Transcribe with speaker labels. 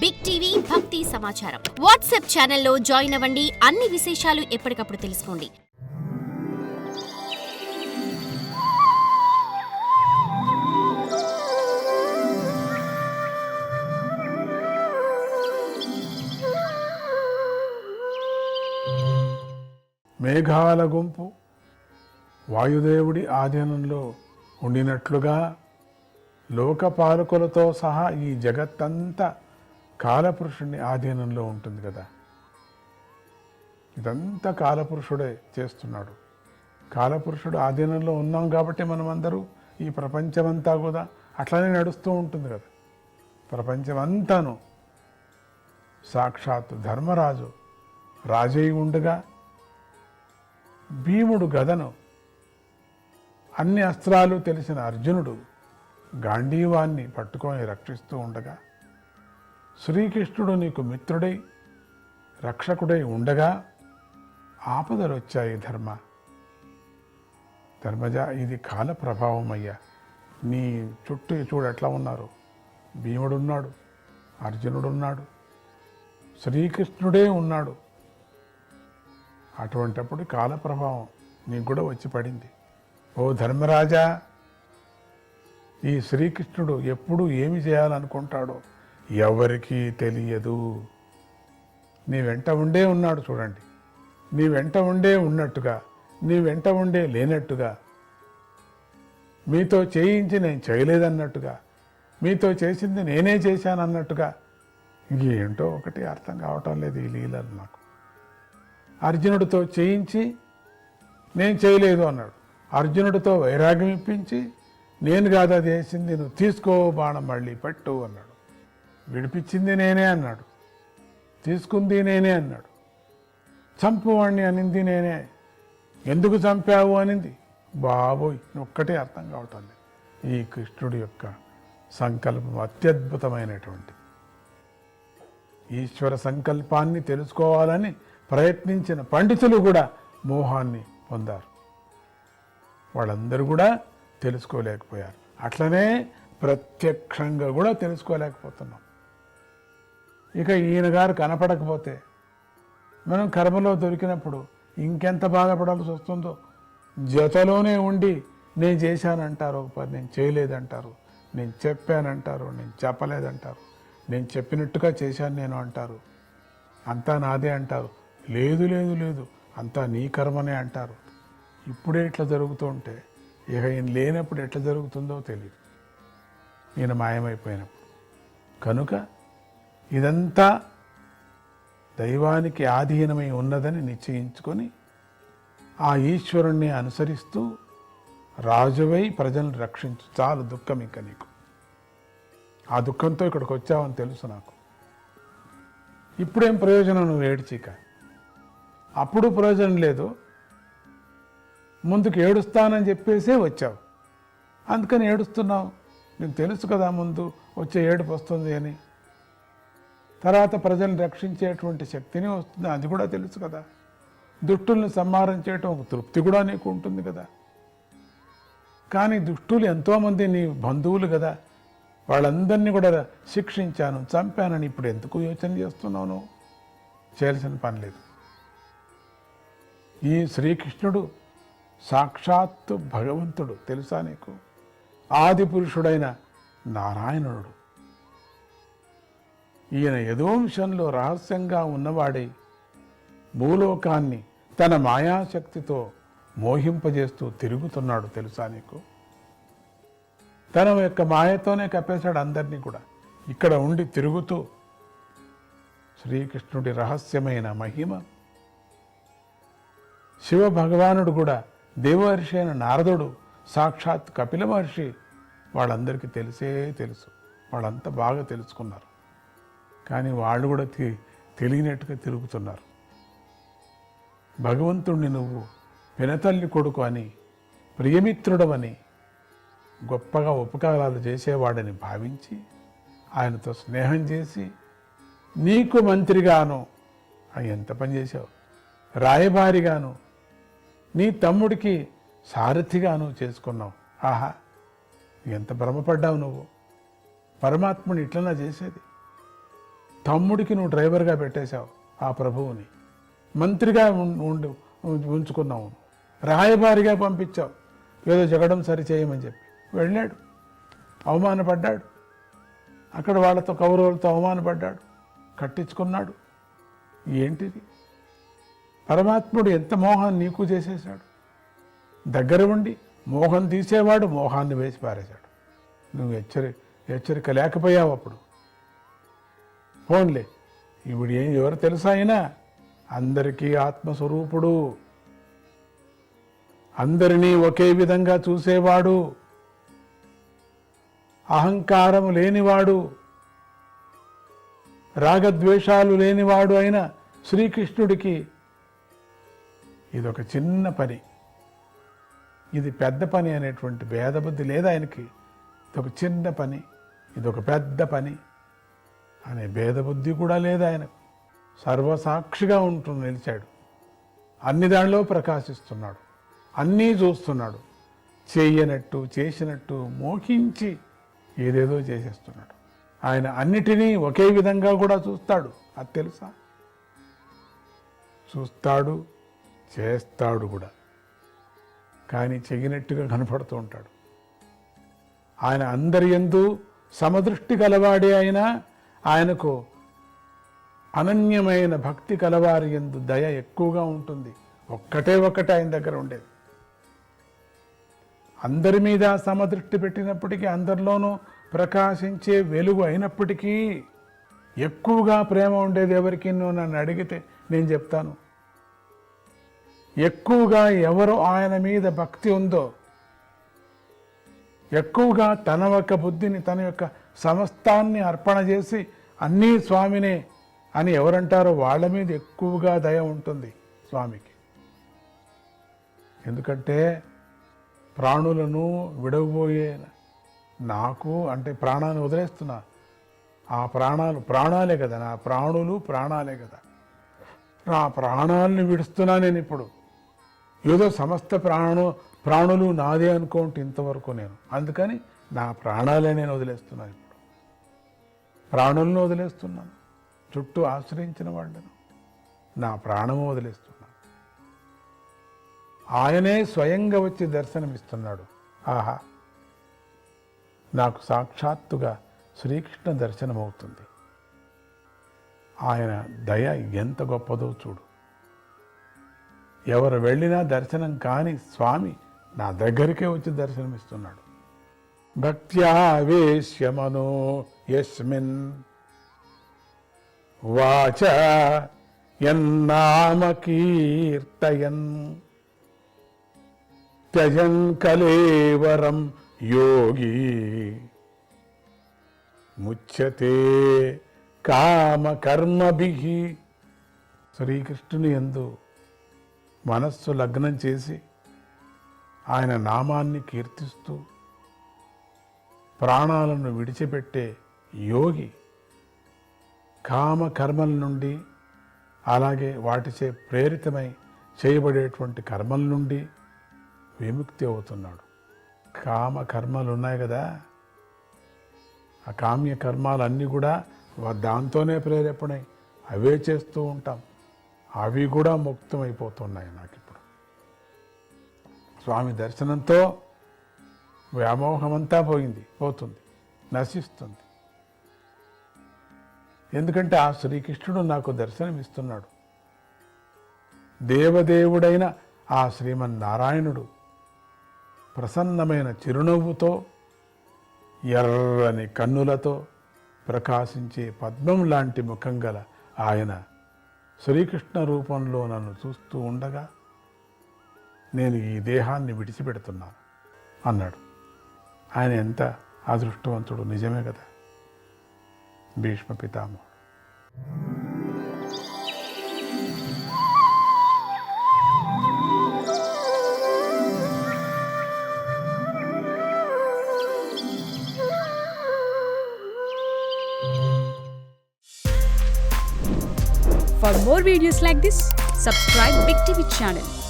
Speaker 1: Big TV భక్తి సమాచారం WhatsApp ఛానల్లో జాయిన్ అవ్వండి. అన్ని విశేషాలు ఎప్పటికప్పుడు తెలుసుకోండి.
Speaker 2: మేఘాల గుంపు వాయుదేవుడి ఆధీనంలో ఉండినట్లుగా లోకపాలకులతో సహా ఈ జగత్తంతా కాలపురుషుని ఆధీనంలో ఉంటుంది కదా. ఇదంతా కాలపురుషుడే చేస్తున్నాడు. కాలపురుషుడు ఆధీనంలో ఉన్నాం కాబట్టి మనమందరూ ఈ ప్రపంచమంతా కూడా అట్లనే నడుస్తూ ఉంటుంది కదా. ప్రపంచమంతాను సాక్షాత్ ధర్మరాజు రాజయ్య ఉండగా భీముడు గదను అన్ని అస్త్రాలు తెలిసిన అర్జునుడు గాంధీవాన్ని పట్టుకొని రక్షిస్తూ ఉండగా శ్రీకృష్ణుడు నీకు మిత్రుడై రక్షకుడై ఉండగా ఆపదలు వచ్చాయి ధర్మ. ధర్మజ ఇది కాల ప్రభావం అయ్యా నీ చుట్టూ చూడు ఎట్లా ఉన్నారు. భీముడున్నాడు అర్జునుడున్నాడు శ్రీకృష్ణుడే ఉన్నాడు. అటువంటప్పుడు కాల ప్రభావం నీకు కూడా వచ్చి పడింది. ఓ ధర్మరాజా ఈ శ్రీకృష్ణుడు ఎప్పుడు ఏమి చేయాలనుకుంటాడో ఎవరికీ తెలియదు. నీ వెంట ఉండే ఉన్నాడు చూడండి. నీ వెంట ఉండే ఉన్నట్టుగా నీ వెంట ఉండే లేనట్టుగా మీతో చేయించి నేను చేయలేదన్నట్టుగా మీతో చేసింది నేనే చేశాను అన్నట్టుగా ఏంటో ఒకటి అర్థం కావటం లేదు ఈ లీలలు నాకు. అర్జునుడితో చేయించి నేను చేయలేదు అన్నాడు. అర్జునుడితో వైరాగ్యం ఇప్పించి నేను కాదు అది వేసింది నువ్వు తీసుకో బాణం మళ్ళీ పట్టు అన్నాడు. విడిపించింది నేనే అన్నాడు. తీసుకుంది నేనే అన్నాడు. చంపువాణ్ణి అనింది నేనే. ఎందుకు చంపావు అనింది? బాబోయ్ ఒక్కటే అర్థం కావటం లేదు. ఈ కృష్ణుడి యొక్క సంకల్పం అత్యద్భుతమైనటువంటి ఈశ్వర సంకల్పాన్ని తెలుసుకోవాలని ప్రయత్నించిన పండితులు కూడా మోహాన్ని పొందారు. వాళ్ళందరూ కూడా తెలుసుకోలేకపోయారు. అట్లనే ప్రత్యక్షంగా కూడా తెలుసుకోలేకపోతున్నాం. ఇక ఈయన గారు కనపడకపోతే మనం కర్మలో దొరికినప్పుడు ఇంకెంత బాధపడాల్సి వస్తుందో జతలోనే ఉండి నేను చేశానంటారు ఒక పని నేను చేయలేదంటారు నేను చెప్పానంటారు నేను చెప్పలేదంటారు నేను చెప్పినట్టుగా చేశాను నేను అంటారు. అంతా నాదే అంటారు. లేదు లేదు లేదు అంతా నీ కర్మనే అంటారు. ఇప్పుడే ఇట్లా జరుగుతూ ఉంటే ఇక ఈయన లేనప్పుడు ఎట్లా జరుగుతుందో తెలియదు ఈయన మాయమైపోయినప్పుడు. కనుక ఇదంతా దైవానికి ఆధీనమై ఉన్నదని నిశ్చయించుకొని ఆ ఈశ్వరుణ్ణి అనుసరిస్తూ రాజువై ప్రజలను రక్షించు. చాలు దుఃఖం ఇంకా నీకు. ఆ దుఃఖంతో ఇక్కడికి వచ్చావని తెలుసు నాకు. ఇప్పుడేం ప్రయోజనం నువ్వు ఏడ్చిక అప్పుడు ప్రయోజనం లేదు. ముందుకు ఏడుస్తానని చెప్పేసే వచ్చావు. అందుకని ఏడుస్తున్నావు. నీకు తెలుసు కదా ముందు వచ్చే ఏడుపు వస్తుంది అని. తర్వాత ప్రజలను రక్షించేటువంటి శక్తిని వస్తుంది. అది కూడా తెలుసు కదా. దుష్టుల్ని సంహారం చేయటం ఒక తృప్తి కూడా నీకు ఉంటుంది కదా. కానీ దుష్టులు ఎంతోమంది నీ బంధువులు కదా. వాళ్ళందరినీ కూడా శిక్షించాను చంపానని ఇప్పుడు ఎందుకు యోచన చేస్తున్నావు నువ్వు? చేయాల్సిన పని లేదు. ఈ శ్రీకృష్ణుడు సాక్షాత్తు భగవంతుడు తెలుసా నీకు? ఆది పురుషుడైన నారాయణుడు. ఈయన యదోంశంలో రహస్యంగా ఉన్నవాడై. భూలోకాన్ని తన మాయాశక్తితో మోహింపజేస్తూ తిరుగుతున్నాడు తెలుసా నీకు? తన యొక్క మాయతోనే కప్పేశాడు అందరినీ కూడా. ఇక్కడ ఉండి తిరుగుతూ శ్రీకృష్ణుడి రహస్యమైన మహిమ. శివ భగవానుడు కూడా దేవహర్షి అయిన నారదుడు సాక్షాత్ కపిల మహర్షి వాళ్ళందరికీ తెలిసే తెలుసు. వాళ్ళంతా బాగా తెలుసుకున్నారు. కానీ వాళ్ళు కూడా తెలియనట్టుగా తిరుగుతున్నారు. భగవంతుణ్ణి నువ్వు వినతల్లి కొడుకు అని ప్రియమిత్రుడవని గొప్పగా ఉపకారాలు చేసేవాడని భావించి ఆయనతో స్నేహం చేసి నీకు మంత్రిగాను ఆ ఎంత పని చేశావు? రాయబారిగాను నీ తమ్ముడికి సారథిగాను చేసుకున్నావు. ఆహా ఎంత భ్రమపడ్డావు నువ్వు? పరమాత్ముని ఇట్లనా చేసేది. తమ్ముడికి నువ్వు డ్రైవర్గా పెట్టేశావు ఆ ప్రభువుని. మంత్రిగా ఉం- ఉండు ఉంచుకున్నావు. రాయబారిగా పంపించావు. ఏదో జగడం సరి చేయమని చెప్పి. వెళ్ళాడు. అవమానపడ్డాడు. అక్కడ వాళ్ళతో కౌరవులతో అవమానపడ్డాడు. కట్టించుకున్నాడు. ఏంటిది? పరమాత్ముడు ఎంత మోహాన్ని నీకు చేసేశాడు? దగ్గర ఉండి మోహం తీసేవాడు మోహాన్ని వేసి పారేశాడు నువ్వు హెచ్చరి హెచ్చరిక లేకపోయావు అప్పుడు. ఫోన్లే ఇవిడు ఏం ఎవరు తెలుసా అయినా? అందరికీ ఆత్మస్వరూపుడు. అందరినీ ఒకే విధంగా చూసేవాడు. అహంకారము లేనివాడు. రాగద్వేషాలు లేనివాడు అయిన శ్రీకృష్ణుడికి ఇదొక చిన్న పని. ఇది పెద్ద పని అనేటువంటి భేదబుద్ధి లేదు ఆయనకి. ఇదొక చిన్న పని. ఇదొక పెద్ద పని. అనే భేదబుద్ధి కూడా లేదు ఆయన. సర్వసాక్షిగా ఉంటూ నిలిచాడు. అన్ని దానిలో ప్రకాశిస్తున్నాడు. అన్నీ చూస్తున్నాడు. చేయనట్టు చేసినట్టు మోహించి ఏదేదో చేసేస్తున్నాడు. ఆయన అన్నిటినీ ఒకే విధంగా కూడా చూస్తాడు. అది తెలుసా? చూస్తాడు చేస్తాడు కూడా. కానీ చెగినట్టుగా కనపడుతూ ఉంటాడు. ఆయన అందరి ఎందు సమదృష్టి కలవాడే అయినా ఆయనకు అనన్యమైన భక్తి కలవారి ఎందు దయ ఎక్కువగా ఉంటుంది. ఒక్కటే ఒక్కటే ఆయన దగ్గర ఉండేది. అందరి మీద సమదృష్టి పెట్టినప్పటికీ అందరిలోనూ ప్రకాశించే వెలుగు అయినప్పటికీ ఎక్కువగా ప్రేమ ఉండేది ఎవరికి? నువ్వు నన్ను అడిగితే నేను చెప్తాను. ఎక్కువగా ఎవరు ఆయన మీద భక్తి ఉందో ఎక్కువగా తన యొక్క బుద్ధిని తన యొక్క సమస్తాన్ని అర్పణ చేసి అన్నీ స్వామినే అని ఎవరంటారో వాళ్ళ మీద ఎక్కువగా దయ ఉంటుంది స్వామికి. ఎందుకంటే ప్రాణులను విడవబోయే నాకు అంటే ప్రాణాన్ని వదిలేస్తున్నా. ఆ ప్రాణాలు ప్రాణాలే కదా నా ప్రాణులు ప్రాణాలే కదా. నా ప్రాణాలను విడుస్తున్నా నేను ఇప్పుడు. ఏదో సమస్త ప్రాణు ప్రాణులు నాదే అనుకోండి ఇంతవరకు నేను. అందుకని నా ప్రాణాలే నేను వదిలేస్తున్నాను ఇప్పుడు. ప్రాణులను వదిలేస్తున్నాను. చుట్టూ ఆశ్రయించిన వాళ్ళను నా ప్రాణము వదిలేస్తున్నాను. ఆయనే స్వయంగా వచ్చి దర్శనమిస్తున్నాడు. ఆహా! నాకు సాక్షాత్తుగా శ్రీకృష్ణ దర్శనమవుతుంది. ఆయన దయ ఎంత గొప్పదో చూడు. ఎవరు వెళ్ళినా దర్శనం కాని స్వామి నా దగ్గరికే వచ్చి దర్శనమిస్తున్నాడు. భక్త్యావేశ్యమనో యస్మిన్ వాచ యన్నామకీర్తయన్ త్యజన్ కలేవరం యోగి. ముచ్యతే కామ కర్మభిహి శ్రీకృష్ణుని ఎందు మనస్సు లగ్నం చేసి ఆయన నామాన్ని కీర్తిస్తూ ప్రాణాలను విడిచిపెట్టే యోగి కామ కర్మల నుండి అలాగే వాటిచే ప్రేరితమై చేయబడేటువంటి కర్మల నుండి విముక్తి అవుతున్నాడు. కామ కర్మలు ఉన్నాయి కదా. ఆ కామ్య కర్మాలన్నీ కూడా దాంతోనే ప్రేరేపణై అవే చేస్తూ ఉంటాం. అవి కూడా ముక్తమైపోతున్నాయి నాకు ఇప్పుడు. స్వామి దర్శనంతో వ్యామోహమంతా పోయింది పోతుంది నశిస్తుంది. ఎందుకంటే ఆ శ్రీకృష్ణుడు నాకు దర్శనమిస్తున్నాడు. దేవదేవుడైన ఆ శ్రీమన్నారాయణుడు ప్రసన్నమైన చిరునవ్వుతో ఎర్రని కన్నులతో ప్రకాశించే పద్మం లాంటి ముఖం గల ఆయన శ్రీకృష్ణ రూపంలో నన్ను చూస్తూ ఉండగా నేను ఈ దేహాన్ని విడిచిపెడుతున్నాను అన్నాడు. ఆయన ఎంత అదృష్టవంతుడు నిజమే కదా? Bhishma Pitamah
Speaker 3: For more videos like this, subscribe Big TV channel.